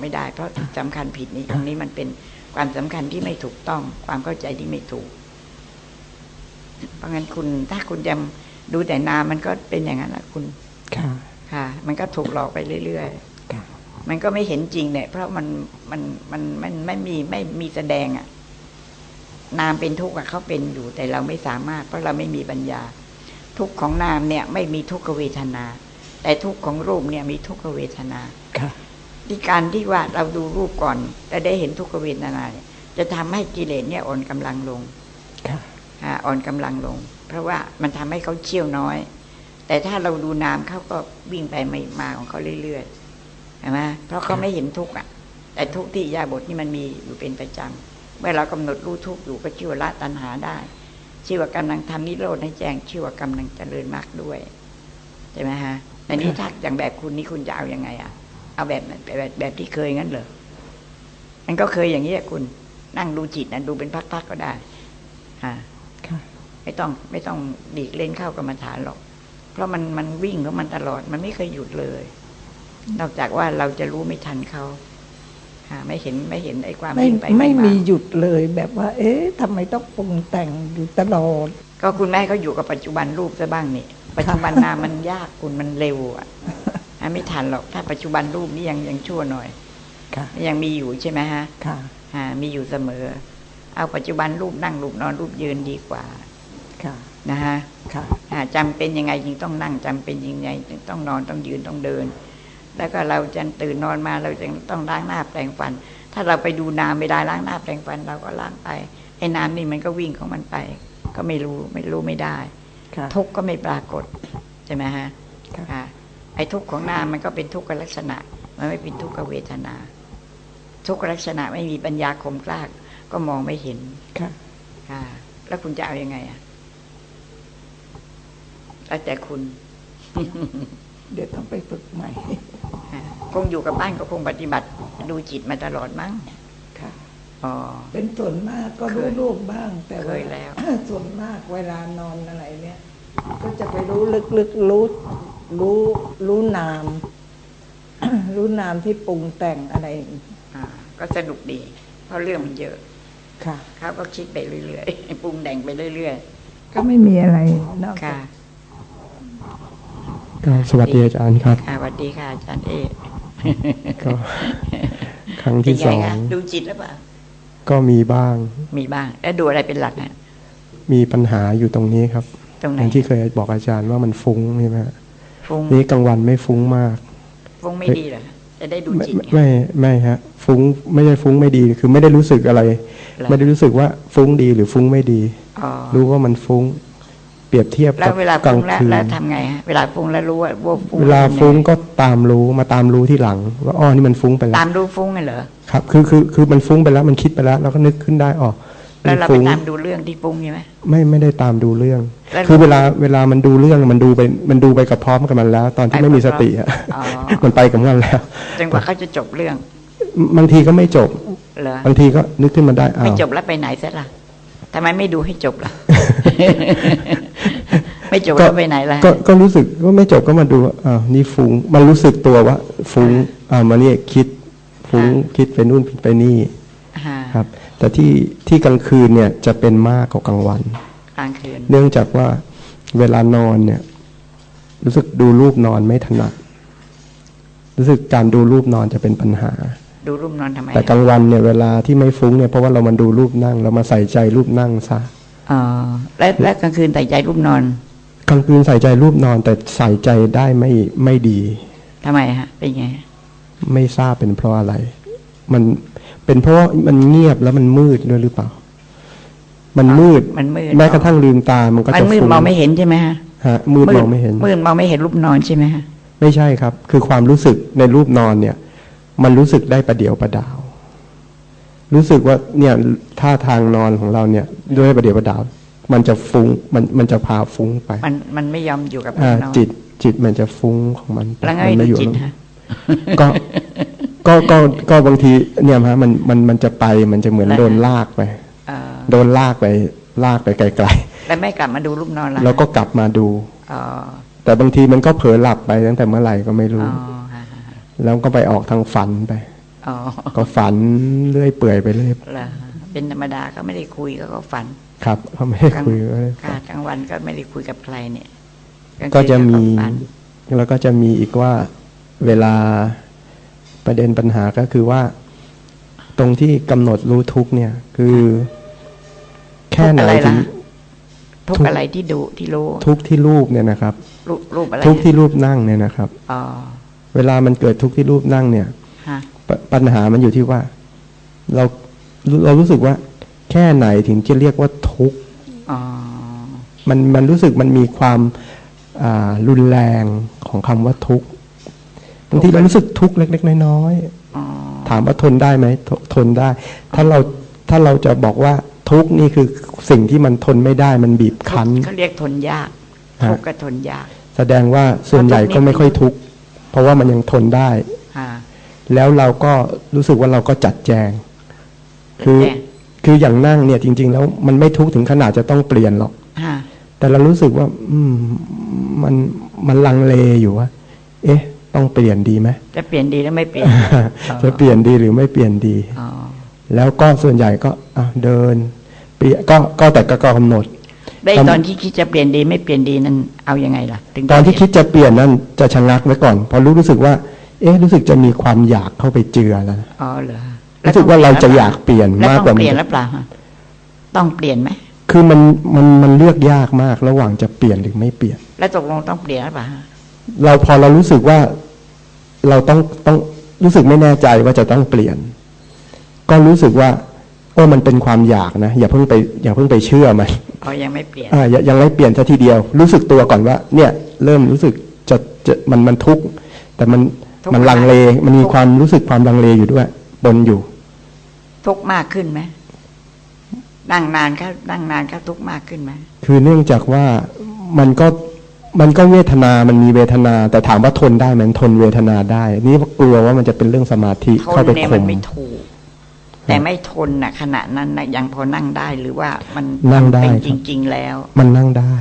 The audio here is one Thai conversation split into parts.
ไม่ได้ เพราะสำคัญผิดนี้ตรงนี้มันเป็นความสำคัญที่ไม่ถูกต้อง ความเข้าใจที่ไม่ถูก เพราะงั้นคุณถ้าคุณยังดูแต่นามมันก็เป็นอย่างนั้นแหละคุณค่ะค่ะ มันก็ถูกหลอกไปเรื่อยค่ะๆมันก็ไม่เห็นจริงเนี่ย เพราะมันมันมันมันไม่มีไม่มีแสดงอะนามเป็นทุกข์อะเขาเป็นอยู่ แต่เราไม่สามารถ เพราะเราไม่มีปัญญา ทุกข์ของนามเนี่ย ไม่มีทุกขเวทนา แต่ทุกข์ของรูปเนี่ยมีทุกขเวทนาค่ะ ที่การที่ว่าเราดูรูปก่อนแล้วได้เห็นทุกขเวทนาเนี่ยจะทำให้กิเลสเนี่ยอ่อนกำลังลงค่ะอ่าอ่อนกำลังลง เพราะว่ามันทำให้เขาเชี่ยวน้อย แต่ถ้าเราดูนามเขาก็วิ่งไปไม่มาของเขาเรื่อยๆเห็นไหมเพราะเขาไม่เห็นทุกข์อะ แต่ทุกข์ที่อิริยาบทนี่มันมีอยู่เป็นประจำเมื่อเรากำหนดรู้ทุกข์อยู่ก็ชื่อว่าละตัณหาได้ ชื่อว่ากำลังทำนิโรธให้แจ้งชื่อว่ากำลังเจริญมากด้วยใช่ไหมฮะแต่นี้ถ้าอย่างแบบคุณนี่คุณจะเอาอยัางไงอะ เอาแบบนั้นแบบแบบที่เคยงั้นเหรอมันก็เคยอย่างนี้ยคุณ นั่งดูจิตนะดูเป็นพักๆก็ได้ฮะค่ะไม่ต้องไม่ต้องดีกเล่นเข้ากรรมฐานหรอก เพราะมันมันวิ่งของมันตลอด มันไม่เคยหยุดเลย นอกจากว่าเราจะรู้ไม่ทันเขาฮะไม่เห็นไม่เห็นไอ้ความไม่วิ่งไปไม่ามีหยุดเลยแบบว่า เอ๊ะทำไมต้องปรุงแต่งอยู่ตลอด ก็คุณแม่เขาอยู่กับปัจจุบันรูปซะบ้างนี่ ปัจจุบันนามมันยากคุณมันเร็วอะฮะ ไม่ทันหรอกถ้าปัจจุบันรูปนี่ยังยังชั่วหน่อยค่ะยังมีอยู่ใช่ไหมฮะค่ะฮะมีอยู่เสมอ เอาปัจจุบันรูปนั่งรูปนอนรูปยืนดีกว่า ค่ะนะฮะค่ะอ่าจำเป็นยังไงจึงต้องนั่งจำเป็นยังไงจึงต้องนอนต้องยืนต้องเดิน แล้วก็เราจะตื่นนอนมาเราจะต้องล้างหน้าแปรงฟัน ถ้าเราไปดูนามไม่ได้ล้างหน้าแปรงฟัน เราก็ล้างไปไอ้น้ำนี่มันก็วิ่งของมันไป ก็ไม่รู้ไม่รู้ไม่ได้ค่ะทุกข์ก็ไม่ปรากฏใช่ไหมฮะค่ะ อ่าไอ้ทุกข์ของนามมันก็เป็นทุกขลักษณะ มันไม่เป็นทุกขเวทนา ทุกขลักษณะไม่มีปัญญาคมกล้าก็มองไม่เห็นค่ะค่ะ แล้วคุณจะเอาอยัางไงอะแล้วแต่คุณ เดี๋ยวต้องไปฝึกใหม่อ่าคงอยู่กับบ้านก็คงปฏิบัติ ดูจิตมาตลอดมั้งค่ะอ๋อเป็นส่วนมากก็รู้เคยรูปบ้าง แต่เคยแล้ว ส่วนมากเวลานอนอะไรเนี่ย ก็จะไปรู้ลึกๆรู้ รู้รู้นาม รู้นามที่ปรุงแต่งอะไรอ่าก็สนุกดี เพราะเรื่องมันเยอะ ค่ะเขาก็คิดไปเรื่อยๆปรุงแต่งไปเรื่อยก็ไม่มีอะไรนอกๆจาค่ะกก็สวัสดีอาจารย์ครับค่ะสวัสดีค่ะอาจารย์เอก็ครั้งที่เป็นสไงองคะดูจิตหรือเปล่าก็มีบ้าง มีบ้าง แล้วดูอะไรเป็นหลักฮะมีปัญหาอยู่ตรงนี้ครับตรงไหนอย่างที่เคยบอกอาจารย์ว่ามันฟุ้งใช่ไหมฮะ ฟุ้งนี่กลางวันไม่ฟุ้งมากฟุ้งไม่ดีเหรอจะได้ดูไม่จิตไงไม่ไม่ฮะ ฟุ้งไม่ใช่ฟุ้งไม่ดีคือไม่ได้รู้สึกอะไรหรอไม่ได้รู้สึกว่าฟุ้งดีหรือฟุ้งไม่ดีอ๋อรู้ว่ามันฟุ้ง เปรียบเทียบแล้กัวบเวลากลาฟุ้งงแล้วคืนแล้วทำไงฮะเวลาฟุ้งแล้วรู้ว่าว่าฟุ้งเวลาฟุ้งทำไก็ตามรู้มาตามรู้ที่หลัง ว่าอ๋อนี่มันฟุ้งไปแล้ตาวมรู้ฟุ้งไงเหรอครับคือคือคือมันฟุ้งไปแล้วมันคิดไปแล้วเราก็นึกขึ้นได้อ๋อ แล้วเราไปฟุ้งตามดูเรื่องที่ฟุ้งใช่ไหมไม่ไม่ได้ตามดูเรื่องแล้วคือเวลาเวลามันดูเรื่องมันดูไปมันดูไปกับพร้อมกับมันแล้ว ตอนที่ไปไม่มีพร้สอมติอะอ๋อมันไปกับมันแล้วจนกว่าเขาจะจบเรื่อง บางทีก็ไม่จบเหรอบางทีก็นึกขึ้นมาได้อ้าไม่วจบแล้วไปไหนเสร็จล่ะทำไมไม่ดูให้จบล่ะ ไม่จบแล้วไปไหนล่ะก็ก็รู้สึกว่าไม่จบก็มาดูว่าอ้าวนี่ฟุ้งมันรู้สึกตัวว่าฟุ้งอ่ามาเนี่ยคิดฟุ้งคิดไปนู่นคิดไปนี่อ่าครับ แต่ที่ที่กลางคืนเนี่ยจะเป็นมากกว่ากลางวันกลางคืน เนื่องจากว่าเวลานอนเนี่ย รู้สึกดูรูปนอนไม่ถนัด รู้สึกการดูรูปนอนจะเป็นปัญหา ดูรูปนอนทำไม แต่กลางวันเนี่ยเวลาที่ไม่ฟุ้งเนี่ยเพราะว่าเรามาดูรูปนั่ง เรามาใส่ใจรูปนั่งซะอ๋อแล้วแล้วกลางคืนแต่ใจรูปนอน กลางคืนใส่ใจรูปนอน แต่ใส่ใจได้ไม่ไม่ดีทำไมฮะเป็นไง ไม่ทราบเป็นเพราะอะไร มัน เป็นเพราะว่ามันเงียบแล้วมันมืดด้วยหรือเปล่า มันมืดมันมืดแม้กระทั่งลืมตามันก็มันจะมืดฟุ้งมองไม่เห็นใช่ไหมฮะฮะมืดมองไม่เห็นมืดมองไม่เห็นรูปนอนใช่ไหมฮะไม่ใช่ครับ คือความรู้สึกในรูปนอนเนี่ย มันรู้สึกได้ประเดี๋ยวประดาว รู้สึกว่าเนี่ยท่าทางนอนของเราเนี่ย ด้วยประเดี๋ยวประดาว มันจะฟุ้งมันมันจะพาฟุ้งไป มันมันไม่ยอมอยู่กับรูอ่าปนอนจิตจิตมันจะฟุ้งของมันไปแล้วไงมันดูไม่อยู่จิตแล้วฮะก็ ก็ก็ก็บางทีเนี่ยฮะมันมันมันจะไปมันจะเหมือนแล้วโดนลากไปเอ่อโดนลากไปลากไปไกลแล้วไม่กลับมาดูรูปนอนละๆแล้วก็กลับมาดูอ๋อแต่บางทีมันก็เผลอหลับไปตั้งแต่เมื่อไหร่ก็ไม่อ๋รู้อฮะฮะฮะแล้วก็ไปออกทางฝันไปออ๋อก็ฝันเรื่อยเปื่อยไปเรื่อยเหรอเป็นธรรมดาก็ไม่ได้คุยก็ก็ฝัน ครับเขาไม่ให้คุยก็เลยค่ะกลางวันก็ไม่ได้คุยกับใครเนี่ยลางคืนก็จะมีฝันแล้วก็จะมีอีกว่าเวลา ประเด็นปัญหาก็คือว่า ตรงที่กำหนดรู้ทุกข์เนี่ย คือ แค่ไหนทุกอะไรถึล่ะงทุกทุกอะไรที่ดูที่รู้ทุกข์ที่รูปเนี่ยนะครับรูปรูปอะไรทุกข์ที่รูปนั่งเนี่ยนะครับอ๋อเวลามันเกิดทุกข์ที่รูปนั่งเนี่ยฮะปปัญหามันอยู่ที่ว่า เราเรารู้สึกว่า แค่ไหนถึงจะเรียกว่าทุกข์อ๋อมันมันรู้สึกมันมีความอ่ารุนแรงของคำว่าทุกข์ บางทีเรารู้สึกทุกข์เล็ก ๆ น้อยอ๋อๆถามว่าทนได้ไหมททนได้ ถ้าเราถ้าเราจะบอกว่าทุกข์นี่คือสิ่งที่มันทนไม่ได้มันบีบคั้นเขาเรียกทนยากฮะทุกข์ก็ทนยาก แสดงว่าส่วนใหญ่ก็ไม่ค่อยทุกข์เพราะว่ามันยังทนได้ฮะแล้วเราก็รู้สึกว่าเราก็จัดแจง คือแจ้งคืออย่างนั่งเนี่ยจริง ๆ แล้วมันไม่ทุกข์ถึงขนาดจะต้องเปลี่ยนหรอกฮะแต่เรารู้สึกว่า อืมมันมันลังเลอยู่ว่า เอ๊ะ ต้องเปลี่ยนดีไหมจะเปลี่ยนดีแล้วไม่เปลี่ยนจะเปลี่ยนดีหรือไม่เปลี่ยนดีอ๋อแล้วก็ส่วนใหญ่ก็อะเดินเปลี่ยนก็ก็แต่ก็กำหนดได้ตอนตอนที่คิดจะเปลี่ยนดีไม่เปลี่ยนดีนั้นเอายังไงล่ะถึงตอนที่เปคิลี่ยดจะเปลี่ยนนั่นจะชะงักไว้ก่อน พอรู้รู้สึกว่า เอ๊ะรู้สึกจะมีความอยากเข้าไปเจือแล้วนะอ๋อเหรอรู้สึกว่าเราจะอยากเปลี่ยนแล้วมากต้องกว่าเปลี่ยนหรือเปล่าฮะต้องเปลี่ยนไหมคือมันมันมันเลือกยากมากระหว่างจะเปลี่ยนหรือไม่เปลี่ยน แล้วตกลงต้องเปลี่ยนหรือเปล่าฮะ เราพอเรารู้สึกว่าเราต้องต้องรู้สึกไม่แน่ใจว่าจะต้องเปลี่ยน ก็รู้สึกว่า โอ้มันเป็นความอยากนะอย่าเพิ่งไปอย่าเพิ่งไปเชื่อมันอ๋อยังไม่เปลี่ยนอ่าอย่ายังไม่เปลี่ยนซะทีเดียว รู้สึกตัวก่อนว่า เนี่ย เริ่มรู้สึกจะจะมันมันทุกข์แต่มันทุกข์มันลังเล มันมีทุกข์ความรู้สึกความลังเลอยู่ด้วยบนอยู่ ทุกข์มากขึ้นไหมนั่งนานก็นั่งนานก็ทุกข์มากขึ้นไหมคือเนื่องจากว่ามันก็ มันก็เวทนา มันมีเวทนา แต่ถามว่าทนได้ไหมมันทนเวทนาได้ นี่กลัวว่ามันจะเป็นเรื่องสมาธิทเข้านไปเนี่ยข่มันมไม่ถูก แต่ไม่ทนน่ะขณะนั้นน่ะยังพอนั่งได้หรือว่ามันนั่งได้เป็นคจรับริง ๆ แล้ว มันนั่งได้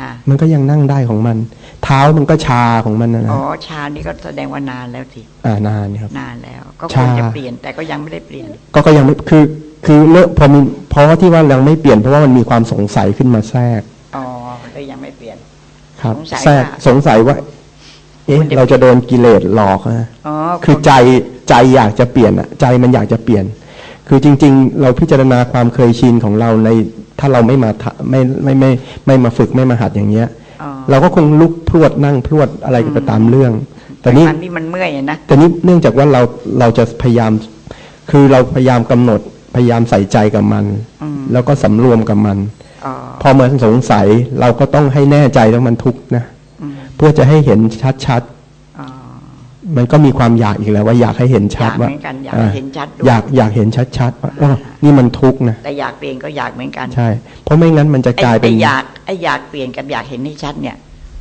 ฮะมันก็ยังนั่งได้ของมัน เท้ามันก็ชาของมันนะนะอ๋อชานี่ก็แสดงว่านานแล้วสิอ่านานครับนานแล้ว ก็คชาวรจะเปลี่ยนแต่ก็ยังไม่ได้เปลี่ยน ก็ก็ยังไม่คือ คือเลิกพอมีเพราะว่าที่ว่ายังไม่เปลี่ยนเพราะว่ามันมีความสงสัยขึ้นมาแทรก อ๋อเลยยังไม่เปลี่ยน ครับสงสัยแทรกว่าสงสัยว่า เอ๊ะมันจะเราจะโดนกิเลสหลอกนะอ๋อคือใจใจอยากจะเปลี่ยนอะใจมันอยากจะเปลี่ยน คือจริง ๆ เราพิจารณาความเคยชินของเราในถ้าเราไม่มาทะไม่ไม่ไม่ไม่มาฝึกไม่มาหัดอย่างเงี้ยอ๋อเราก็คงลุกพรวดนั่งพรวดอะไรก็ไปตามเรื่อง แต่นี่อันนี้มันเมื่อยอะนะแต่นี้เนื่องจากว่าเราเราจะพยายาม คือเราพยายามกำหนดพยายามใส่ใจกับมันอืมแล้วก็สำรวมกับมันอ๋อ พอมันสงสัยเราก็ต้องให้แน่ใจว่ามันทุกข์นะอืมเพื่อจะให้เห็นชัดอ๋อๆมันก็มีความอยากอีกแล้วว่าอยากให้เห็นอชัดยากเหว่ามือนกันอยากอ่าเห็นชัดด้วยอยากอยากเห็นชัดๆว่าอ๋อนี่มันทุกข์นะแต่อยากเปลี่ยนก็อยากเหมือนกันใช่ เพราะไม่งั้นมันจะไอ้กลายเป็นไอ้อยากไอ้อยากเปลี่ยนกับอยากเห็นให้ชัดเนี่ย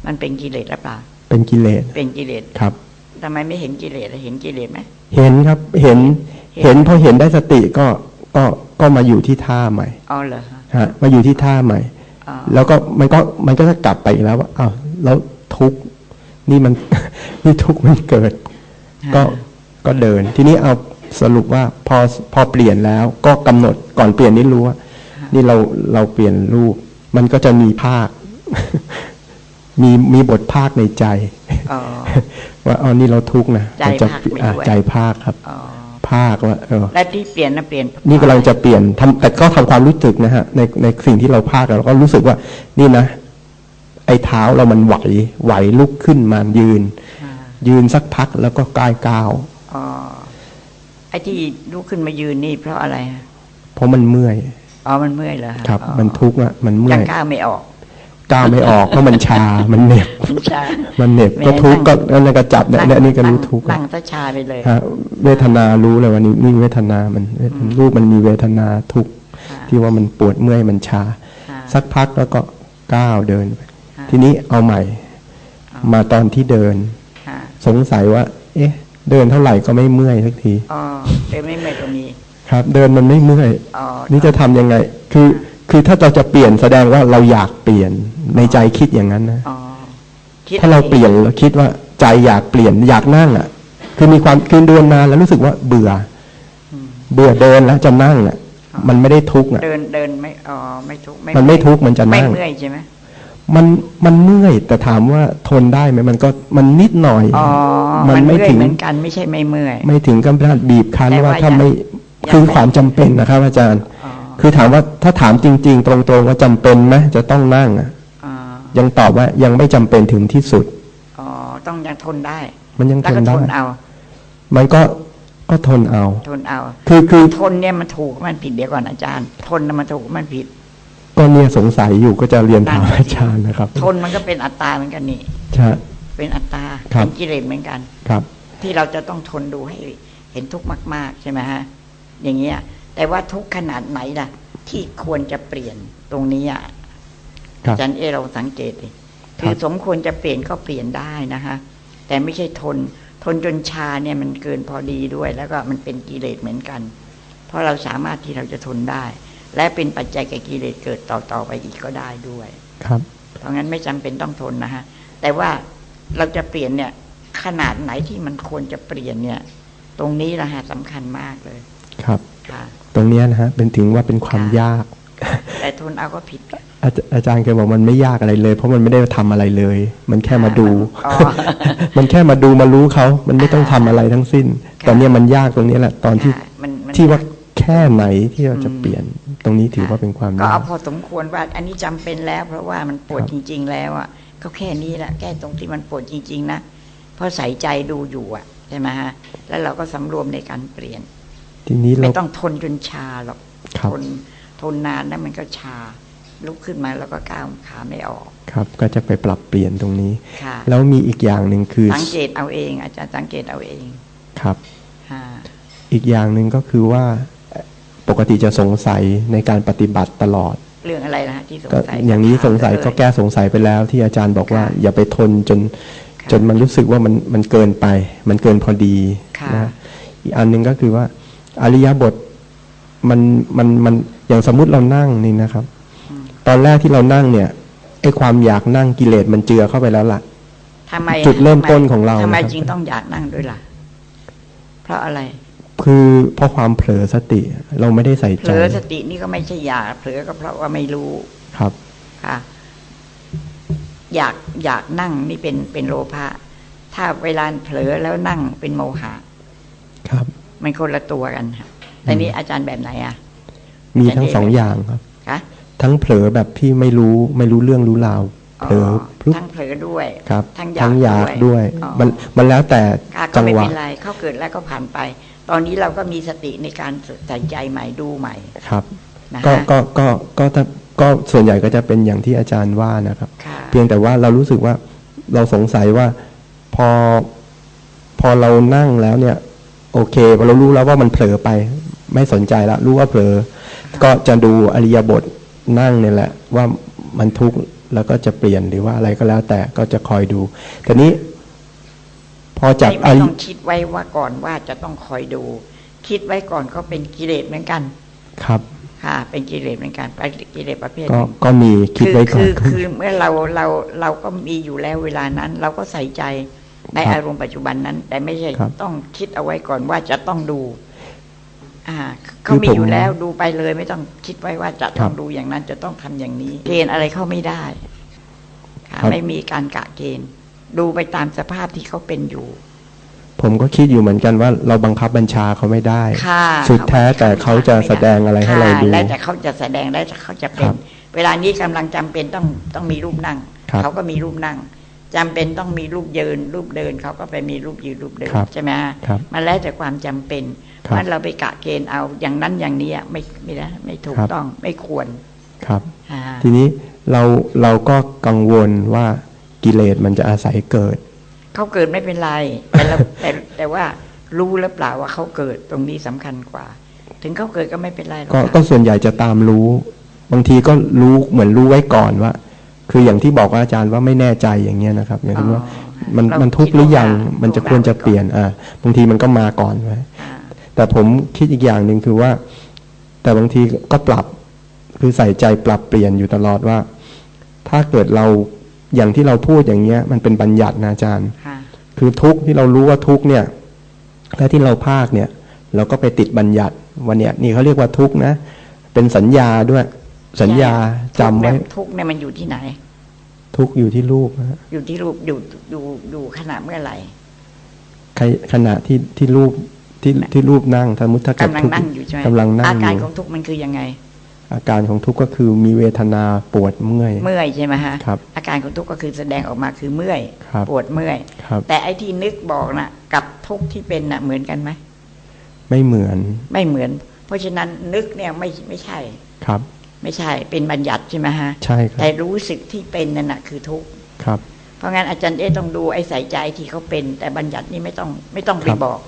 มันเป็นกิเลสหรือเปล่าเป็นกิเลสเป็นกิเลสครับทำไมไม่เห็นกิเลสอะเห็นกิเลสไหมเห็นครับเห็นเห็นเห็นพอเห็นได้สติก็ก็ก็มาอยู่ที่ท่าใหม่อ๋อเหรอฮะฮะ มาอยู่ที่ท่าใหม่อ๋อแล้วก็มันก็มันก็จะกลับไปอีกแล้วว่าอ้าวแล้วทุกข์นี่มันนี่ทุกข์มันเกิด ก็ก็เดิน ทีนี้เอาสรุปว่าพอพอเปลี่ยนแล้วก็กำหนดก่อนเปลี่ยนนี่รู้ว่านี่เราเราเปลี่ยนรูป มันก็จะมีภาค มีมีบทภาคในใจอ๋อว่าอ๋อนี่เราทุกข์นะใจเราจะภาคไปอ่าด้วยใจภาคครับ อ๋อภาคว่าเออและที่เปลี่ยนนะเปลี่ยน นี่กำลังจะเปลี่ยนทำแต่ก็ทำความรู้สึกนะฮะ ในในสิ่งที่เราภาคเราก็รู้สึกว่า นี่นะ ไอ้เท้าเรามันไหว ไหวลุกขึ้นมายืนอ่ายืนสักพักแล้วก็กายก้าวอ๋อไอ้ที่ลุกขึ้นมายืนนี่เพราะอะไรฮะเพราะมันเมื่อยอ๋อมันเมื่อยเหรอฮะครับอ๋อมันทุกข์อะมันเมื่ยัองยก้าวไม่ออก ก้าวไม่ออกเพราะมันชา มันเหน็บมันชามันเหน็บแม่ก็ทุกข์นั่ก็งนั่นก็จับเนี่ยเนี่ยนี่ก็รู้ทุกข์นั่งซะชาไปเลยฮะเวทนารู้เลยว่านี่นี่เวทนามันเวทรูปมันมีเวทนาทุกข์ค่ะที่ว่ามันปวดเมื่อยมันชาค่ะสักพักแล้วก็ก้าวเดินไปค่ะทีนี้เอาใหม่ มาตอนที่เดินค่ะสงสัยว่า เอ๊ะ เดินเท่าไหร่ก็ไม่เมื่อยสักทีอ๋อเดินไม่เมื่อยตรงนี้ครับ เดินมันไม่เมื่อยอ๋อนี่จะทำยังไง คือ คือถ้าเราจะเปลี่ยนแสดงว่าเราอยากเปลี่ยนในใจคิดอย่างนั้นนะอ๋อคิดถ้าเราเปลี่ยนเราคิดว่าใจอยากเปลี่ยนอยากนั่งอะ คือมีความคือเดินนานแล้วรู้สึกว่าเบื่ออเบื่อเดินแล้วจะนั่งอะ มันไม่ได้ทุกข์อะเดินเดินไม่อ๋อไม่ทุกข์มันไม่ทุกข์มันจะไม่นั่งเมื่อยใช่ไหมมันมันเมื่อยแต่ถามว่าทนได้ไหมมันก็มันนิดหน่อยอ๋อมัมันไม่เมื่อยถึงเหมือนกันไม่ใช่ไม่เมื่อย ไม่ถึงกับขนาดบีบคั้นแต่ว่าว่าถ้ายังไม่ยังคือไม่ความจำเป็นนะครับ อาจารย์อ๋อ คือถามว่าถ้าถามจริง ๆ ตรงๆว่าจำเป็นไหมจะต้องนั่งอะอ๋อยังตอบว่ายังไม่จำเป็นถึงที่สุดอ๋อต้องยังทนได้ มันยังแล้วทนก็ทได้นเอา มันก็ก็ทนเอา ทนเอา คือคือทนเนี่ยมันถูกมันผิดเดี๋ยวก่อนอาจารย์ ทนน่ะมันถูกมันผิด ก็เนี่ยสงสัยอยู่ก็จะเรียนถามนั่นอาจารย์นะครับ ทนมันก็เป็นอัตตาเหมือนกันนี่ใช่เป็นอัตตาครับเป็นกิเลสเหมือนกันครับ ที่เราจะต้องทนดูให้เห็นทุกข์มาก ๆ ใช่ไหมฮะ อย่างเงี้ย แต่ว่าทุกข์ขนาดไหนล่ะ ที่ควรจะเปลี่ยนตรงนี้อะครับอาจารย์เอเราสังเกตดิคือสมควรจะเปลี่ยนก็เปลี่ยนได้นะคะแต่ไม่ใช่ทน ทนจนชาเนี่ยมันเกินพอดีด้วย แล้วก็มันเป็นกิเลสเหมือนกัน เพราะเราสามารถที่เราจะทนได้ และเป็นปัจจัยแก่กิเลสเกิดต่อๆไปอีกก็ได้ด้วย ครับ เพราะงั้นไม่จำเป็นต้องทนนะฮะแต่ว่าเราจะเปลี่ยนเนี่ย ขนาดไหนที่มันควรจะเปลี่ยนเนี่ย ตรงนี้นะฮะสำคัญมากเลย ครับค่ะ ตรงเนี้ยนะฮะเป็นถึงว่าเป็นความค่ะยาก แต่ทนเอาก็ผิดอาจอาจารย์เคยบอกมันไม่ยากอะไรเลย เพราะมันไม่ได้ทำอะไรเลย มันแค่มาดูอ๋อมันแค่มาดูมารู้เขา มันไม่ต้องทำอะไรทั้งสิ้นแต่เนี่ยมันยากตรงนี้แหละ ตอนที่ค่ะมันมันที่ว่าแค่ไหนที่เราจะเปลี่ยน ตรงนี้ถือว่าเป็นความก็ยาเอากพอสมควรว่า อันนี้จำเป็นแล้ว เพราะว่ามันปวดครับจริง ๆ แล้วอะก็แค่นี้แหละแก้ตรงที่มันปวดจริง ๆ นะเพราะใส่ใจดูอยู่อะใช่ไหมฮะแล้วเราก็สำรวมในการเปลี่ยน ทีนี้เราไม่ต้องทนจนชาหรอกครับทนทนนานแล้วมันก็ชา ลุกขึ้นมาแล้วก็ก้าวขาไม่ออก ครับ ก็จะไปปรับเปลี่ยนตรงนี้ค่ะแล้วมีอีกอย่างหนึ่งคือ สังเกตเอาเอง อาจารย์สังเกตเอาเอง ครับค่ะอีกอย่างหนึ่งก็คือว่าเอ่อปกติจะสงสัยในการปฏิบัติตลอด เรื่องอะไรนะฮะที่สงก็สัยอย่างนี้สงสัยถามก็เลยแก้สงสัยไปแล้ว ที่อาจารย์บอกว่าค่ะอย่าไปทนจนค่ะจนมันรู้สึกว่ามันมันเกินไป มันเกินพอดีค่ะนะอีกอันหนึ่งก็คือว่า อริยบทมันมันมันอย่างสมมุติเรานั่งนี่นะครับอืมตอนแรกที่เรานั่งเนี่ยไอ้ความอยากนั่งกิเลสมันเจือเข้าไปแล้วล่ะทำไมจุดเริ่มทำไต้นของเราทำไมนะครับจึงต้องอยากนั่งด้วยล่ะ เพราะอะไร คือเพราะความเผลอสติ เราไม่ได้ใส่เผใจลอสตินี่ก็ไม่ใช่อยากเผลอก็เพราะว่าไม่รู้ครับค่ะอยากอยากนั่งนี่เป็นเป็นโลภะถ้าเวลาเผลอแล้วนั่งเป็นโมหะ ครับ มันคนละตัวกันค่ะแต่นี้อาจารย์แบบไหนอะ มีทั้งสองอย่างครับคะทั้งเผลอแบบที่ไม่รู้ไม่รู้เรื่องรู้ราวเผลอพลุบทั้งเผลอด้วยครับ ทั้งทั้งอยากกอายด้ด้ววยยอ๋อมันมันแล้วแต่ค่ะก็จังไม่หวะเป็นไรเขาเกิดแล้วก็ผ่านไป ตอนนี้เราก็มีสติในการใส่ใจใหม่ดูใหม่ครับนะก็ฮะก็ก็ก็ถ้าก็ส่วนใหญ่ก็จะเป็นอย่างที่อาจารย์ว่านะครับค่ะเพียงแต่ว่าเรารู้สึกว่าเราสงสัยว่าพอพอเรานั่งแล้วเนี่ย โอเคพอเรารู้แล้วว่ามันเผลอไป ไม่สนใจละรู้ว่าเผลอ ก็จะดูอริยบทนั่งเนี่ยแหละ ว่ามันทุกข์แล้วก็จะเปลี่ยนหรือว่าอะไรก็แล้ว แต่ก็จะคอยดูทีนี้ พอจากไม่อไม่ริต้องคิดไว้ว่าก่อนว่าจะต้องคอยดู คิดไว้ก่อนก็เป็นกิเลสเหมือนกัน ครับค่ะเป็นกิเลสเหมือนกันเป็นกิเลสประเภทหก็นึ่งก็มีคิดไว้ก่อคืนอคือเมื่อเราเราเราก็มีอยู่แล้วเวลานั้น เราก็ใส่ใจ ในครับอารมณ์ปัจจุบันนั้น แต่ไม่ใช่ครับต้องคิดเอาไว้ก่อนว่าจะต้องดูอ่าคืเขาอมีผมอยู่แล้วดูไปเลย ไม่ต้องคิดไว้ว่าจะครัต้อบงดูอย่างนั้นจะต้องทำอย่างนี้ เกณฑ์อะไรเข้าไม่ได้ค่ะครับไม่มีการกะเกณฑ์ ดูไปตามสภาพที่เขาเป็นอยู่ ผมก็คิดอยู่เหมือนกันว่าเราบังคับบัญชาเขาไม่ได้ค่ะสุดแท้แต่เขาจะแสดงอะไรให้เราดูค่ะแล้วแต่เขาจะแสดงแล้วแต่เขาจะเป็ครันบเวลานี้กำลังจำเป็นต้องต้องมีรูปนั่งครับเขาก็มีรูปนั่ง จำเป็นต้องมีรูปยืนรูปเดินเขาก็ไปมีรูปยืนรูปเดินครับใช่ไหมฮะครับมันแล้วแต่ความจำเป็นครับมันเราไปกะเกณฑ์เอาอย่างนั้นอย่างนี้อะไม่ไม่ได้ไม่ถูกครับต้องไม่ควรครับอ่าทีนี้เราเราก็กังวลว่ากิเลสมันจะอาศัยเกิดเขาเกิดไม่เป็นไรแต่เราแต่แต่ว่ารู้หรือเปล่าว่าเขาเกิดตรงนี้สำคัญกว่า ถึงเขาเกิดก็ไม่เป็นไรหรอกก็ค่ะก็ส่วนใหญ่จะตามรู้ บางทีก็รู้เหมือนรู้ไว้ก่อนว่า คืออย่างที่บอกว่าอาจารย์ว่าไม่แน่ใจอย่างเงี้ยนะครับอย่างที่ว่ามันเรามันทุกข์หรือยังคิดว่ามันจะควรจะเปลี่ยนอ่าบางทีมันก็มาก่อนไว้อ่าแต่ผมคิดอีกอย่างหนึ่งคือว่า แต่บางทีก็ปรับคือใส่ใจปรับเปลี่ยนอยู่ตลอดว่า ถ้าเกิดเราอย่างที่เราพูดอย่างเงี้ย มันเป็นบัญญัตินะอาจารย์ค่ะคือทุกข์ที่เรารู้ว่าทุกข์เนี่ยและที่เราภาคเนี่ย เราก็ไปติดบัญญัติวันเนี้ยนี่เขาเรียกว่าทุกข์นะ เป็นสัญญาด้วย สัญญาจำไว้ทุกข์เนี่ยมันอยู่ที่ไหน ทุกข์อยู่ที่รูปนะฮะอยู่ที่รูปอยู่อยู่อยู่ขณะเมื่อไหร่ใครขณะที่ที่รูปที่ที่รูปนั่งสมมติถ้าเกิดกำลังทุกข์นั่งอยู่ใช่ไหมกำลังนั่อางอการยู่ของทุกข์มันคือยังไง อาการของทุกข์ก็คือมีเวทนาปวดเมื่อย เมื่อยใช่ไหมฮะครับอาการของทุกข์ก็คือแสดงออกมาคือเมื่อยครับปวดเมื่อยครับแต่ไอ้ที่นึกบอกน่ะ กับทุกข์ที่เป็นน่ะเหมือนกันไหมไม่เหมือน ไม่เหมือน เพราะฉะนั้นนึกเนี่ยไม่ไม่ใช่ครับ ไม่ใช่เป็นบัญญัติใช่ไหมฮะใช่ครับแต่รู้สึกที่เป็นนั่นน่ะคือทุกข์ครับ เพราะงั้นอาจารย์เอ๊ต้องดูไอ้ใส่ใจที่เขาเป็น แต่บัญญัตินี่ไม่ต้องไม่ต้องไปครับบอก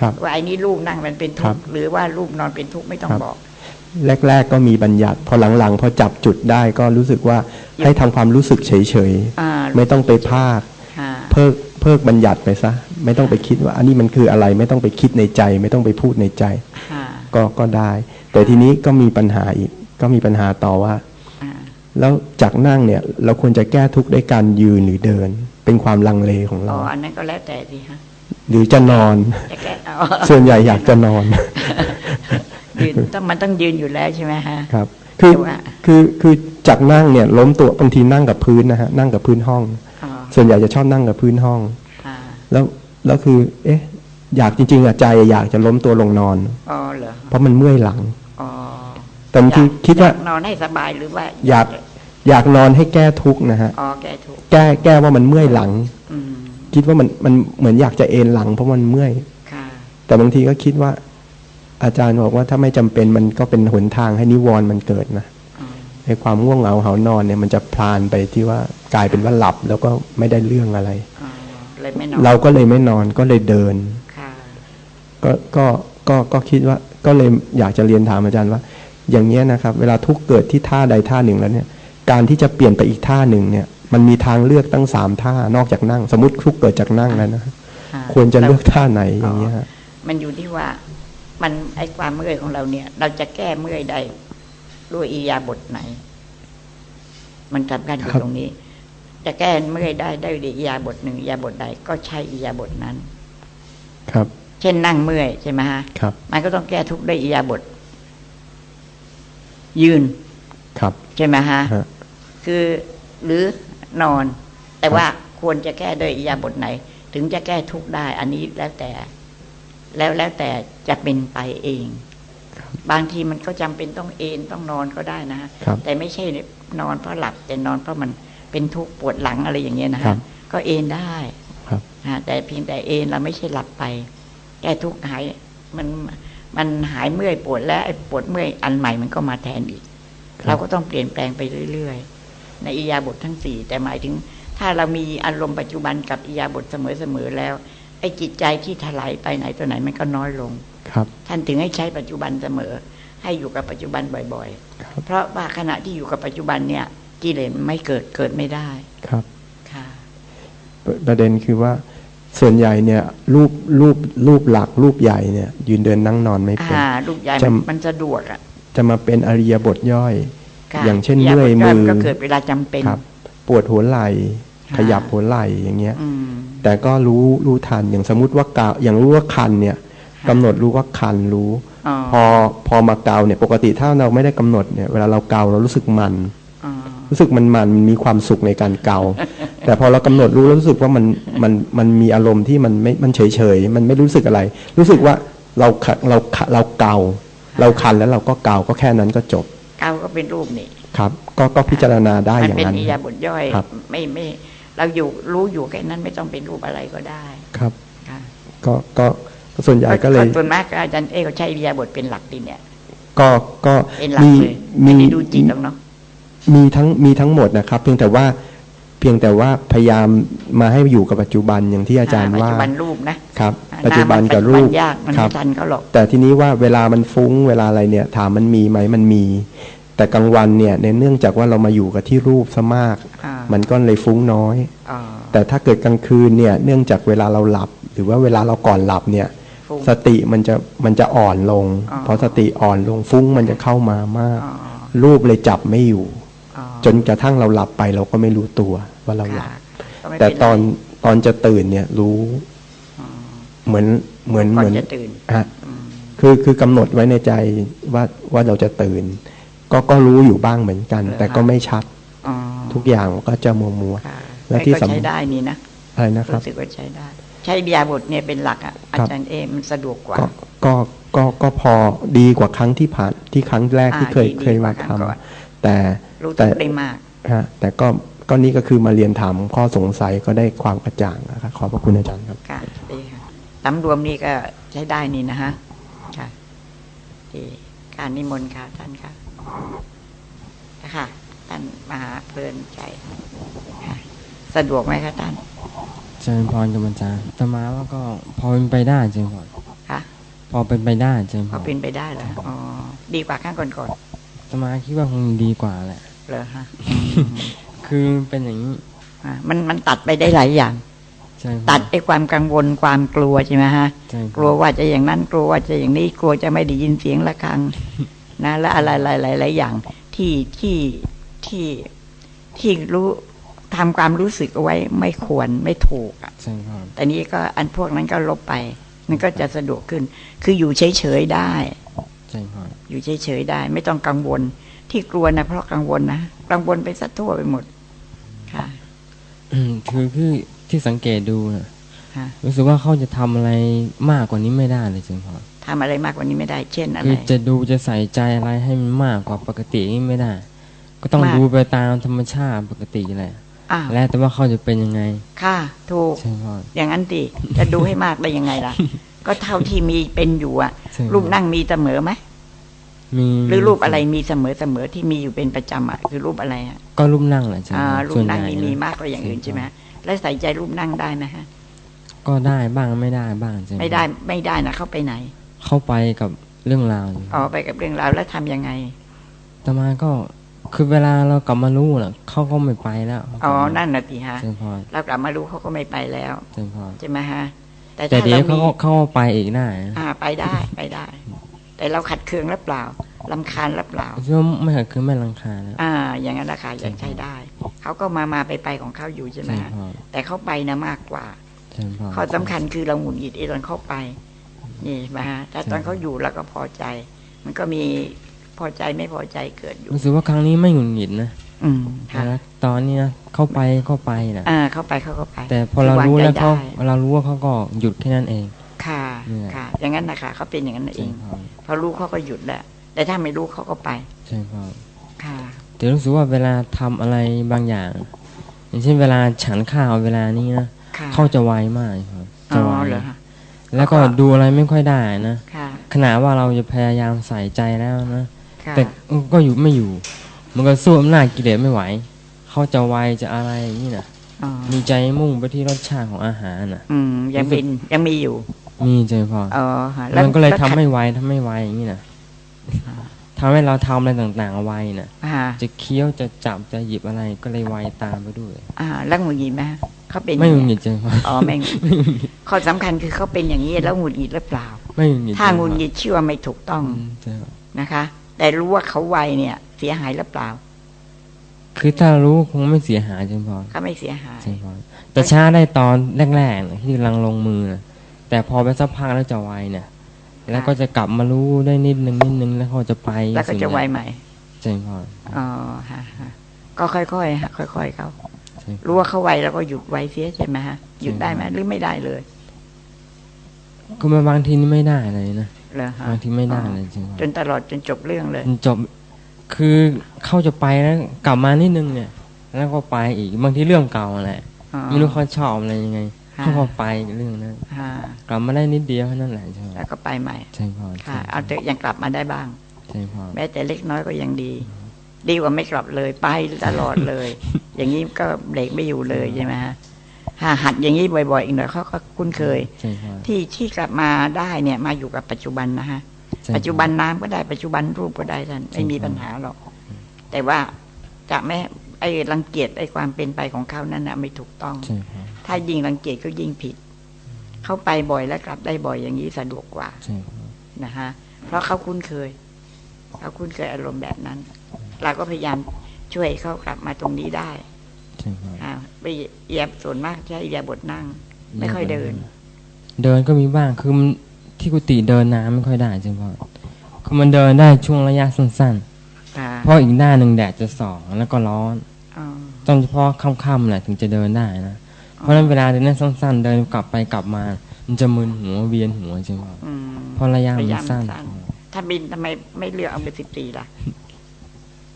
ครับว่าไอ้นี่รูปนั่งมันเป็นทุครักบข์หรือว่ารูปนอนเป็นทุกข์ไม่ต้องครับบอก แรก ๆ ก็มีบัญญัติ พอหลังๆพอจับจุดได้ก็รู้สึกว่าให้ทำความรู้สึกเฉยอ่าๆไม่ต้องไปภาคอ่าเพิกเพิกบัญญัติไปซะ ไม่ต้องไปคิดว่า อันนี้มันคืออะไรไม่ต้องไปคิดในใจ ไม่ต้องไปพูดในใจอ่าก็ก็ได้ แต่ทีนี้ก็มีปัญหาอีก ก็มีปัญหาต่อว่าอ่า แล้วจากนั่งเนี่ยเราควรจะแก้ทุกข์ด้วยการยืนหรือเดิน เป็นความลังเลของอ๋เราออันนั้นก็แล้วแต่สิฮะหรือจะนอนจะแก้เอาส่วนใหญ่อยากจะนอนยืนต้องมันต้องยืนอยู่แล้วใช่ไหมฮะครับ คือแต่ว่าคือคือจากนั่งเนี่ย ล้มตัวบางทีนั่งกับพื้นนะฮะนั่งกับพื้นห้องอ๋อส่วนใหญ่จะชอบนั่งกับพื้นห้องอ่าแล้วแล้วคือ เอ๊ะ อยากจริงๆอะใจอยากจะล้มตัวลงนอนอ๋อเหรอเพราะมันเมื่อยหลังอ๋อ แต่บางทีคิดว่าอยกนอนให้สบายหรือว่า อยากอยากนอนให้แก้ทุกข์นะฮะอ๋อแก้ทุกข์แก้แก้ว่ามันเมื่อยหลังอืมคิดว่ามันมันเหมือนอยากจะเอนหลังเพราะมันเมื่อยค่ะแต่บางทีก็คิดว่า อาจารย์บอกว่าถ้าไม่จำเป็นมันก็เป็นหนทางให้นิวรณ์มันเกิดนะอ๋อในความง่วงเหงาเหานอนเนี่ยมันจะพลานไปที่ว่ากลายเป็นว่าหลับแล้วก็ไม่ได้เรื่องอะไรอ๋อเลยไม่นอนเราก็เลยไม่นอนก็เลยเดินค่ะก็ก็ก็ก็คิดว่า ก็เลยอยากจะเรียนถามอาจารย์ว่า อย่างเนี้ยนะครับ เวลาทุกข์เกิดที่ท่าใดท่าหนึ่งแล้วเนี่ย การที่จะเปลี่ยนไปอีกท่าหนึ่งเนี่ย มันมีทางเลือกตั้งสามท่านอกจากนั่ง สมมติทุกข์เกิดจากนั่งแล้วนะค่ะควรจะเลือกท่าไหนอย่างเงี้ยฮะมันอยู่ที่ว่ามันไอ้ความเมื่อยของเราเนี่ย เราจะแก้เมื่อยได้ด้วยอียาบทไหน มันสำคัญอยู่ตรงนี้ จะแก้เมื่อยได้ได้ด้วยอียาบทหนึ่งอียาบทใด ก็ใช้อียาบทนั้น ครับ เช่นนั่งเมื่อยใช่ไหมฮะครับมันก็ต้องแก้ทุกข์ด้วยอียาบท ยืน ครับใช่ไหมฮะ ฮะ คือหรือนอน แต่ว่าควรจะแก้ด้วยอิริยาบทไหน ถึงจะแก้ทุกข์ได้ อันนี้แล้วแต่ แล้วแล้วแต่จะเป็นไปเอง บางทีมันก็จำเป็นต้องเอนต้องนอนก็ได้นะฮะครับแต่ไม่ใช่นอนเพราะหลับ แต่นอนเพราะมันเป็นทุกข์ปวดหลังอะไรอย่างเงี้ยนะครัฮะบก็เอนได้ครับนะแต่เพียงแต่เอนเราไม่ใช่หลับไป แก้ทุกข์หายมัน มันหายเมื่อยปวดแล้วไอ้ปวดเมื่อยอันใหม่มันก็มาแทนอีกครับเราก็ต้องเปลี่ยนแปลงไปเรื่อยๆ ในอิริยาบททั้งสี่แต่หมายถึง ถ้าเรามีอารมณ์ปัจจุบันกับอิริยาบทเสมอๆแล้ว ไอ้จิตใจที่ถลายไปไหนตัวไหนมันก็น้อยลงครับ ท่านถึงให้ใช้ปัจจุบันเสมอ ให้อยู่กับปัจจุบันบ่อยครับๆเพราะว่าขณะที่อยู่กับปัจจุบันเนี่ยกิเลสมันไม่เกิดเกิดไม่ได้ครับค่ะประประเด็นคือว่า ส่วนใหญ่เนี่ยรูปรูปรูปหลักรูปใหญ่เนี่ย ยืนเดินนั่งนอนไม่เป็นอ่าลูกใหญ่จำมันมันสะดวกอะจะมาเป็นอริยบทย่อยค่ะอย่างเช่นริบทเมื่อยมือก็เกิดเวลาจำเป็นครับปวดหัวไหล่ค่ะขยับหัวไหล่อย่างเงี้ยอืมแต่ก็รู้รู้ทันอย่างสมมุติว่ากาวอย่างรู้ว่าคันเนี่ยค่ะกำหนดรู้ว่าคันรู้อ๋อพอพอมาเกาเนี่ยปกติถ้าเราไม่ได้กำหนดเนี่ยเวลาเราเกาเรารู้สึกมันอ๋อ รู้สึกมันมันมันมีความสุขในการเกา แต่พอเรากำหนดรู้แล้วรู้สึกว่ามันมันมันมีอารมณ์ที่มันไม่มันเฉยเฉยๆมันไม่รู้สึกอะไร รู้สึกว่าเราขะเราขะเราเกา เราคันแล้วเราก็เกาก็แค่นั้นก็จบ เก้าก็เป็นรูปนี่ครับ ก็ก็พิจารณาได้มันอย่างเป็นนั้นอิริยาบทย่อยครับไม่ไม่เราอยู่รู้อยู่แค่นั้นไม่ต้องเป็นรูปอะไรก็ได้ครับค่ะก็ก็ก็ส่วนใหญ่ก็เลยส่วนมากอาจารย์เอกเขาใช้อิริยาบทเป็นหลักดีเนี่ย ก็ก็เป็นหลักมีเลยมีไม่ได้ดูจิตหรอกเนาะ มีทั้งมีทั้งหมดนะครับ เพียงแต่ว่าเพียงแต่ว่าพยายามมาให้อยู่กับปัจจุบันอย่างที่อาจารย์ปัจว่าจุบันรูปนะครับอ่าปัจจุบันกับรูปปัจจุบันยากมันครัไม่บทันเขาหรอกแต่ทีนี้ว่าเวลามันฟุ้งเวลาอะไรเนี่ย ถามมันมีไหมมันมี แต่กลางวันเนี่ยในเนื่องจากว่าเรามาอยู่กับที่รูปซะมากอ่ามันก็เลยฟุ้งน้อยอ๋อแต่ถ้าเกิดกลางคืนเนี่ยเนื่องจากเวลาเราหลับ หรือว่าเวลาเราก่อนหลับเนี่ยฟุ้งสติมันจะมันจะอ่อนลงอ๋อพอสติอ่อนลงฟุ้งมันจะเข้ามามากอ๋อรูปเลยจับไม่อยู่อ๋อ จนกระทั่งเราหลับไปเราก็ไม่รู้ตัวว่าเราหลับค่ะก็ไม่แต่เป็ไรตอนตอนจะตื่นเนี่ยรู้อ๋อเหมือนเหมือนก่เหมือนจะตื่นฮะอืมคือคือกำหนดไว้ในใจว่าว่าเราจะตื่น ก็ก็รู้อยู่บ้างเหมือนกัน แต่ก็ไม่ชัดอ๋อทุกอย่างก็จะมัวมัวค่ะและที่ก็สำใช้ได้นี่นะๆอะไรนะครับรู้สึกว่าใช้ได้ ใช้ยาบทเนี่ยเป็นหลักอะอาจารย์เอมันสะดวกกว่าก็ก็ก็ก็พอดีกว่าครั้งที่ผ่านที่ครั้งแรกที่เคยอ่าดีเคยมาดีกว่าครั้ทำงก่อนแต่ รู้แต่ทุกได้มากฮะแต่ก็ก็นี่ก็คือมาเรียนถามข้อสงสัยก็ได้ความกระจ่างนะครับขอบพระคุณอาจารย์ครับค่ะดีค่ะตำรวมนี่ก็ใช้ได้นี่นะฮะค่ะดีการนิมนต์ค่ะท่านค่ะค่ะท่านมหาเพลินใจค่ะสะดวกไหมคะท่านเจริญพรกับอาจารย์ตมาว่าก็พอเป็นไปได้เจริญพรค่ะพอเป็นไปได้เจริญพพอรเป็นไปได้เหรออ๋อดีกว่าข้างก่อนตมาคิดว่าคงดีกว่าแหละๆ เหรอฮะคือเป็นอย่างนี้อะมันมันตัดไปได้หลายอย่างเจริญพรตัดไอ้ความกังวลความกลัวใช่ไหมฮะเจริญพรกลัวว่าจะอย่างนั้นกลัวว่าจะอย่างนี้กลัวจะไม่ได้ยินเสียงะระฆัง นะ และอะไรหลายหลายๆอย่างที่ที่ที่ที่รู้ทำความรู้สึกเอาไว้ไม่ควรไม่ถูกอะเจริญพรแต่นี้ก็อันพวกนั้นก็ลบไป มันก็จะสะดวกขึ้น คืออยู่เฉยๆได้เจริญพรอยู่เฉยๆได้ ไม่ต้องกังวล ที่กลัวนะเพราะกังวลนะกังวลไปซะทั่วไปหมด ค่ะอืมคือคือที่สังเกตดูนะฮะรู้สึกว่าเขาจะทำอะไรมากกว่านี้ไม่ได้เลยเจริญพรทำอะไรมากกว่านี้ไม่ได้ เช่นอะไรคือจะดูจะใส่ใจอะไรให้มันมากกว่าปกตินี่ไม่ได้ ก็ต้องมากดูไปตามธรรมชาติปกติแหละอ้าวแล้วแต่ว่าเขาจะเป็นยังไง ค่ะ ถูกเจริญพรอย่างนั้นดิจะดูให้มากได้ยังไงล่ะ ก็เท่าที่มีเป็นอยู่อะเจญพรูปนั่งมีเสมอไหม มีหรือรูปอะไรมีเสมอเสมอที่มีอยู่เป็นประจำอะคือรูปอะไรอะก็รูปนั่งแหละเจริญอ่าพรรูส่ปวนนั่งใหญ่นี่มีนะมากกว่าอย่างอื่นใช่ไหมแล้วใส่ใจรูปนั่งได้ไหมฮะก็ได้บ้างไม่ได้บ้างเจริญพรไม่ได้ไม่ได้นะเข้าไปไหน เข้าไปกับเรื่องราวอยู่อ๋อไปกับเรื่องราวแล้วทำยังไงต่อมาก็คือเวลาเรากลับมารู้น่ะเขาก็ไม่ไปแล้วอ๋อนั่นน่ะสิฮะเจริญพรเรากลับมารู้เขาก็ไม่ไปแล้วเจริญพรใช่ไหมฮะแต่แต่ถ้าเดี๋ยเราวเขามีก็เขาก็ไปอีกได้นะอ่าไปได้ไปได้ แต่เราขัดเคืองหรือเปล่าลำคาญหรือเปล่าคิดว่าไม่คือไม่รังคาญนะอ่า อย่างนั้นราคายังใช้ได้ เขาก็มามาไปไปของเขาอยู่ใช่เจไหมริญฮะพรแต่เขาไปนะมากกว่าเจริญพรข้อสำคัญคือเราหงุดหงิดไอ้ตอนเข้าไป นี่ใช่ไหมฮะแต่ตอนเขาอยู่เราก็พอใจ มันก็มีพอใจไม่พอใจเกิดอยู่รู้สึกว่าครั้งนี้ไม่หงุดหงิดนะอืมค่ะแต่ตอนนี้นะเข้าไปเข้าไปนะอ่า เข้าไปเขาก็ไป แต่พอเรารู้แล้ววางใจเขาได้เรารู้ว่าเขาก็หยุดแค่นั้นเอง ค่ะเนี่ยค่ะ อย่างนั้นนะคะเขาเป็นอย่างนั้นเจเอริงญพรพอรู้เขาก็หยุดแล้วแต่ถ้าไม่รู้เขาก็ไปเจริญพรค่ะแต่รู้สึกว่าเวลาทำอะไรบางอย่าง อย่างเช่นเวลาฉันข้าวเวลานี้นะค่ะเขาจะไวมากครับอ๋จะไวอเหรอฮะแล้วก็ดูอะไรไม่ค่อยได้นะค่ะขนาดว่าเราจะพยายามใส่ใจแล้วนะค่ะแต่ก็อยู่ไม่อยู่ มันก็สู้อำนาจกิเลสไม่ไหวเขาจะไวจะอะไรอย่างนี้นะอ๋อมีใจมุ่งไปที่รสชาติของอาหารนะอืมยังเป็นยังมีอยู่ มีใจพออ๋อฮะมันก็เลยแวทำขัดให้ไวทำให้ไวอย่างนี้นะทำให้เราทำอะไรต่างๆไวนะอ่าจะเคี้ยวจะจับจะหยิบอะไรก็เลยไวตามไปด้วย อ่าแล้วหงุดหงิดไหมเขาเป็นไม่หงุดอย่างหนี้งิดใจพออ๋อไม่หงุดหงิดข้อสำคัญคือเขาเป็นอย่างนี้แล้วหงุดหงิดหรือเปล่า ไม่หงุดหงิดถ้าใจหพงุอดหงิดชื่อว่าไม่ถูกต้องอืมใจพอนะคะ แต่รู้ว่าเขาไวเนี่ย เสียหายหรือเปล่า คือถ้ารู้คงไม่เสียหายใจพอเขาไม่เสียหายใช่ครับแต่ช้าได้ตอนแรกๆนะที่กำลังลงมือนะ แต่พอไปสักพักแล้วจะไวเนี่ย แล้วก็จะกลับมารู้ได้นิดนึงนิดนึงแล้วก็จะไปแล้วก็จะไวใหม่ใช่ครับอ๋อฮะฮะก็ค่อยๆฮะค่อย ๆเขาใช่ครับรู้ว่าเขาไวแล้วก็หยุดไวเสียใช่ไหมฮะหยุดได้ไหมหรือไม่ได้เลยก็มาบางทีนี่ไม่ได้เลยนะเหรอฮะบางทีไม่ได้เลยจริงครับจนตลอดจนจบเรื่องเลยจนจบคือเข้าจะไปแล้วกลับมานิดนึงเนี่ย แล้วก็ไปอีกบางทีเรื่องเก่าแหละอ๋อไม่รู้เขาชอบอะไรยังไง ฮะเขาก็ไปเรื่องนั้นฮะกลับมาได้นิดเดียวแค่นั้นแหละใช่ไหมแล้วก็ไปใหม่ใช่ครับค่ะเอาแต่ยังกลับมาได้บ้างใช่ครับแม้แต่เล็กน้อยก็ยังดี ดีกว่าไม่กลับเลยไปตลอดเลย อย่างนี้ก็เบรกไม่อยู่เลยใช่ไหมฮะหาหัดอย่างนี้บ่อยๆอีกหน่อยเขาก็คุ้นเคยใช่ครับที่ที่กลับมาได้เนี่ยมาอยู่กับปัจจุบันนะฮะใช่ครับปัจจุบันน้ำก็ได้ปัจจุบันรูปก็ได้ท่านไม่มีใช่ครับปัญหาหรอกแต่ว่าจะไม่ ไอ้รังเกียจไอ้ความเป็นไปของเขานั่นนะไม่ถูกต้องใช่ครับถ้ายิ่งรังเกียจก็ยิ่งผิด เขาไปบ่อยแล้วกลับได้บ่อยอย่างนี้สะดวกกว่าใช่ครับนะฮะเพราะเขาคุ้นเคยเขาคุ้นเคยอารมณ์แบบนั้น เราก็พยายามช่วยเขากลับมาตรงนี้ได้ใช่ครับอ่าไปเอียบส่วนมากใช้เอียบทนั่ง ไม่ค่อยเดิน เดินก็มีบ้างคือมันที่กุฏิเดินน้ำไม่ค่อยได้จริงพ่อคือมันเดินได้ช่วงระยะสั้นค่ะๆเพราะอีกด้านหนึ่งแดดจะส่องแล้วก็ร้อน อ๋อต้องเฉพาะค่ำๆแหละถึงจะเดินได้นะ เพราะฉะนั้นเวลาเดินได้สั้น ๆ เดินกลับไปกลับมา มันจะมึนหัวเวียนหัวจริงพ่ออืมเพราะระยะมัระนยะมันสั้นสั้น ถ้าบินทำไมไม่เลือกเอาไปสิบปีล่ะ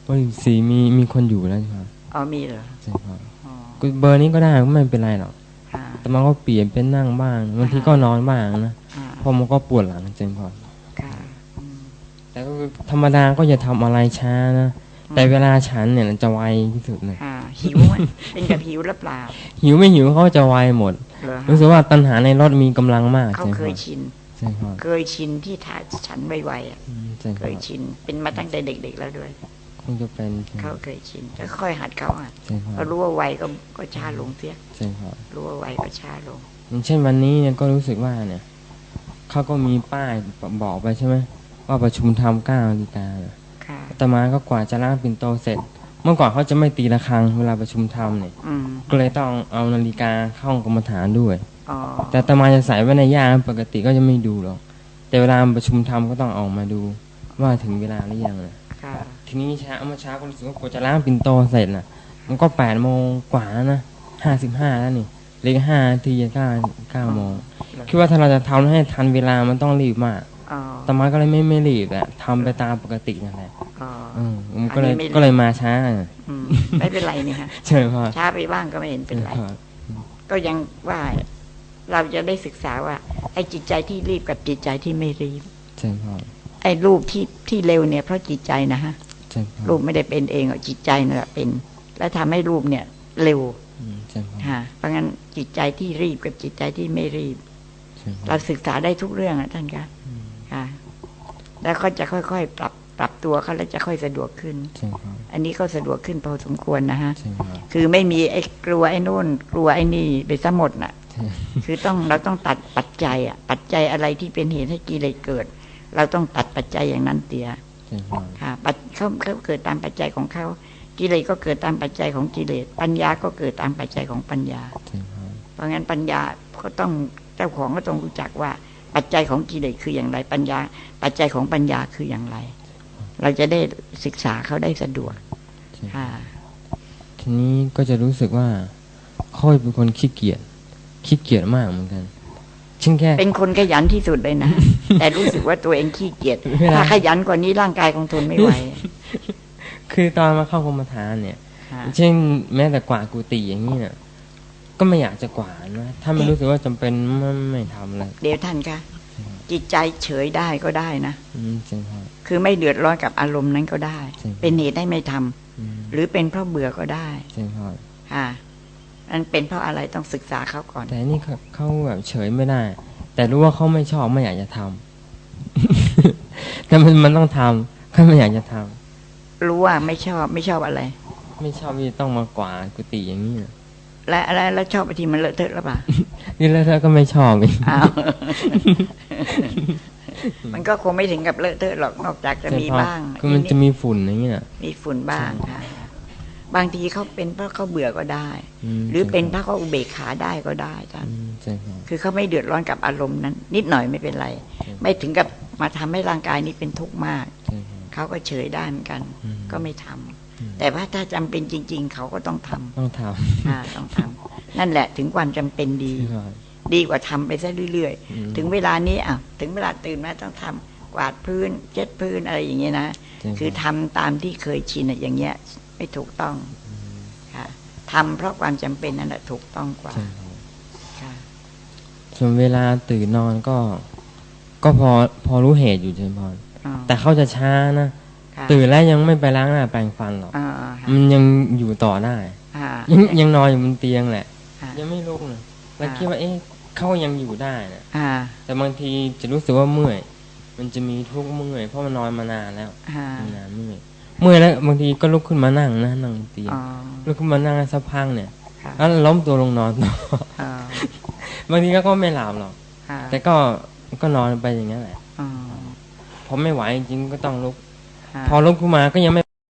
เบอร์สี่มีมีคนอยู่แล้วใช่ไหมอ๋อมีเหรอใช่ครับอ๋อกูเบอร์นี้ก็ได้ก็ไม่เป็นไรหรอกค่ะแต่มันก็เปลี่ยนเป็นนั่งบ้างบางทีก็นอนบ้างนะอ่าเพราะมันก็ปวดหลังจริงพอค่ะอืมแต่ก็คือธรรมดาก็อย่าทำอะไรช้านะแต่เวลาฉันเนี่ยจะไวที่สุดเลยอ่า หิวอะเป็นกับหิวหรือเปล่า หิวไม่หิวเขาจะไวหมดเหรอฮะรู้สึกว่าตัณหาในรถมีกำลังมากเขาใช่เคไหมยชินใช่ครับเคยชินที่ถ่ายฉันไวๆอะอืมใช่คเครับยชินเป็นมาตั้งแต่เด็ก ๆ แล้วด้วยคงจะเป็นใช่เขาเคยชินก็ค่อยหัดเขาอะใช่คพรัอบรู้ว่าไวก็ก็ช้าลงเสียใช่ครับรู้ว่าไวก็ช้าลงอย่างเช่นวันนี้เนี่ยก็รู้สึกว่าเนี่ยเขาก็มีป้ายบอกไปใช่ไหมว่าประชุมทำเก้านาฬิกาน่ะค่ะอาตมาก็กว่าจะล้างปิ่นโตเสร็จ เมื่อก่อนเขาจะไม่ตีระฆังเวลาประชุมทำเนี่ยอืมก็เลยต้องเอานาฬิกาเข้าห้องกรรมฐานด้วยอ๋อแต่อาตมาจะใส่ไว้ในย่ามปกติก็จะไม่ดูหรอก แต่เวลาประชุมทำก็ต้องออกมาดูว่าถึงเวลาหรือยังนะค่ะทีนี้เช้าเมื่อเช้าก็รู้สึกว่ากว่าจะล้างปิ่นโตเสร็จน่ะมันก็แปดโมงกว่าแล้วนะห้าสิบห้าแล้วนี่เหลขห้านาทีจะเก้าเก้าโมงคิดว่าถ้าเราจะทำให้ทันเวลามันต้องรีบมากอ๋ออา ตมาก็เลยไม่ไม่รีบแหละทำไปตามปกตินั่นแหละอ๋ออืมมันก็เลยอันนี้ไม่รีบก็เลยมาช้าอืมไม่เป็นไรนี่ฮะใช่พ่อช้าไปบ้างก็ไม่เห็นเป็นไรครับก็ยังว่าเราจะได้ศึกษาว่า ไอ้จิตใจที่รีบกับจิตใจที่ไม่รีบใช่พ่อไอ้รูปที่ที่เร็วเนี่ยเพราะจิตใจนะฮะใช่พ่อรูปไม่ได้เป็นเองหรอกจิตใจนั่นแหละเป็น และทำให้รูปเนี่ย เร็วอืมใช่พ่อค่ะเพราะงั้นจิตใจที่รีบกับจิตใจที่ไม่รีบใช่พ่อเราศึกษาได้ทุกเรื่องอะท่านคะค่ะ แล้วก็จะค่อยๆ ปรับปรับตัวเขาแล้วจะค่อยสะดวกขึ้นใช่พ่ออันนี้ก็สะดวกขึ้นพอสมควรนะฮะใช่พ่อคือไม่มีไอ้กลัวไอ้นู่น กลัวไอ้นี่ไปซะหมดน่ะใช่คือต้องเราต้องตัดปัจจัยอะ ปัจจัยอะไรที่เป็นเหตุให้กิเลสเกิด เราต้องตัดปัจจัยอย่างนั้นเตียใช่พ่อค่ะปัจเขาเขาเกิดตามปัจจัยของเขากิเลสก็เกิดตามปัจจัยของกิเลส ปัญญาก็เกิดตามปัจจัยของปัญญาใช่พ่อเพราะงั้นปัญญาก็ต้องเจ้าของก็ต้องรู้จักว่า ปัจจัยของกิเลสคืออย่างไร ปัญญา ปัจจัยของปัญญาคืออย่างไร เราจะได้ศึกษาเขาได้สะดวกใช่ค่ะทีนี้ก็จะรู้สึกว่าเขาเป็นคนขี้เกียจขี้เกียจมากเหมือนกันเช่นแค่เป็นคนขยันที่สุดเลยนะ แต่รู้สึกว่าตัวเองขี้เกียจเวลาถ้าขยันกว่านี้ร่างกายคงทนไม่ไหวคือตอนมาเข้ากรรมฐานเนี่ยค่ะเช่นแม้แต่กวาดกุฏิอย่างนี้เนี่ย ก็ไม่อยากจะกวาดนะถ้าไม่รู้สึกว่าจำเป็นไม่ไม่ทำเลยเดี๋ยวท่านคะจิตใจเฉยได้ก็ได้นะอืมใช่ครับคือไม่เดือดร้อนกับอารมณ์นั้นก็ได้ใช่เป็นเหตุให้ไม่ทำอืมหรือเป็นเพราะเบื่อก็ได้ใช่ครับค่ะนั่นเป็นเพราะอะไรต้องศึกษาเขาก่อน แต่นี่เขาเขาแบบเฉยไม่ได้ แต่รู้ว่าเขาไม่ชอบไม่อยากจะทำแต่มันมันต้องทำเขาไม่อยากจะทำรู้ว่าไม่ชอบไม่ชอบอะไร ไม่ชอบที่ต้องมากวาดกุฏิอย่างนี้นะ และและแล้วชอบบางทีมันเลอะเทอะหรือเปล่านี่แล้วเธอก็ไม่ชอบอีกอ้าวมันก็คงไม่ถึงกับเลอะเทอะหรอกนอกจากจะมีบ้างคือมันจะมีฝุ่นอย่างนี้นะมีฝุ่นบ้างค่ะบางทีเขาเป็นเพราะเขาเบื่อก็ได้มหรือเป็นเพใช่คบราะเขาอุเบกขาได้ก็ได้ท่านอืมใช่ครับคือเขาไม่เดือดร้อนกับอารมณ์นั้น นิดหน่อยไม่เป็นไร ไม่ถึงกับมาทำให้ร่างกายนี้เป็นทุกข์มากใช่ครับเขาก็เฉยได้เหมือนกันอืมก็ไม่ทำอืม แต่ว่าถ้าจำเป็นจริง ๆ เขาก็ต้องทำต้องทอ่าต้องทำนั่นแหละถึงความจำเป็นำดีใช่ครับดีกว่าทำไปซะเรื่อยอืมๆถึงเวลานี้อะถึงเวลาตื่นมาต้องทำกวาดพื้นเช็ดพื้นอะไรอย่างเงี้ยนะใช่รับคือทำตามที่เคยชินอะอย่างเงี้ย ไม่ถูกต้องค่ะทำเพราะความจำเป็นนั่นแหละถูกต้องกว่าใช่ครับค่ะส่วนเวลาตื่นนอนก็ ก็พอพอรู้เหตุอยู่ใช่ไหมพรอ๋อแต่เขาจะช้านะค่ะ ตื่นแล้วยังไม่ไปล้างหน้าแปรงฟันหรอกอ่าค่ะมันยังอยู่ต่อได้ค่ะยังยังนอนอยู่บนเตียงแหละค่ะยังไม่ลุกนะแล้วอ่าคิดว่าเอ๊ะเขายังอยู่ได้นะอ่าแต่บางทีจะรู้สึกว่าเมื่อย มันจะมีทุกข์เมื่อยเพราะมันนอนมานานแล้วอ่านานเมื่อยเมื่อยแล้วบางทีก็ลุกขึ้นมานั่งนะนั่งบนเตียงอ๋อลุกขึ้นมานั่งสักพักเนี่ยค่ะแล้วล้มตัวลงนอนต่ออ๋อบางทีก็ไม่หลับหรอกค่ะแต่ก็ก็นอนไปอย่างนั้นแหละอ๋อพอไม่ไหวจริงๆก็ต้องลุกค่ะ พอลุกขึ้นมาก็ยังไม่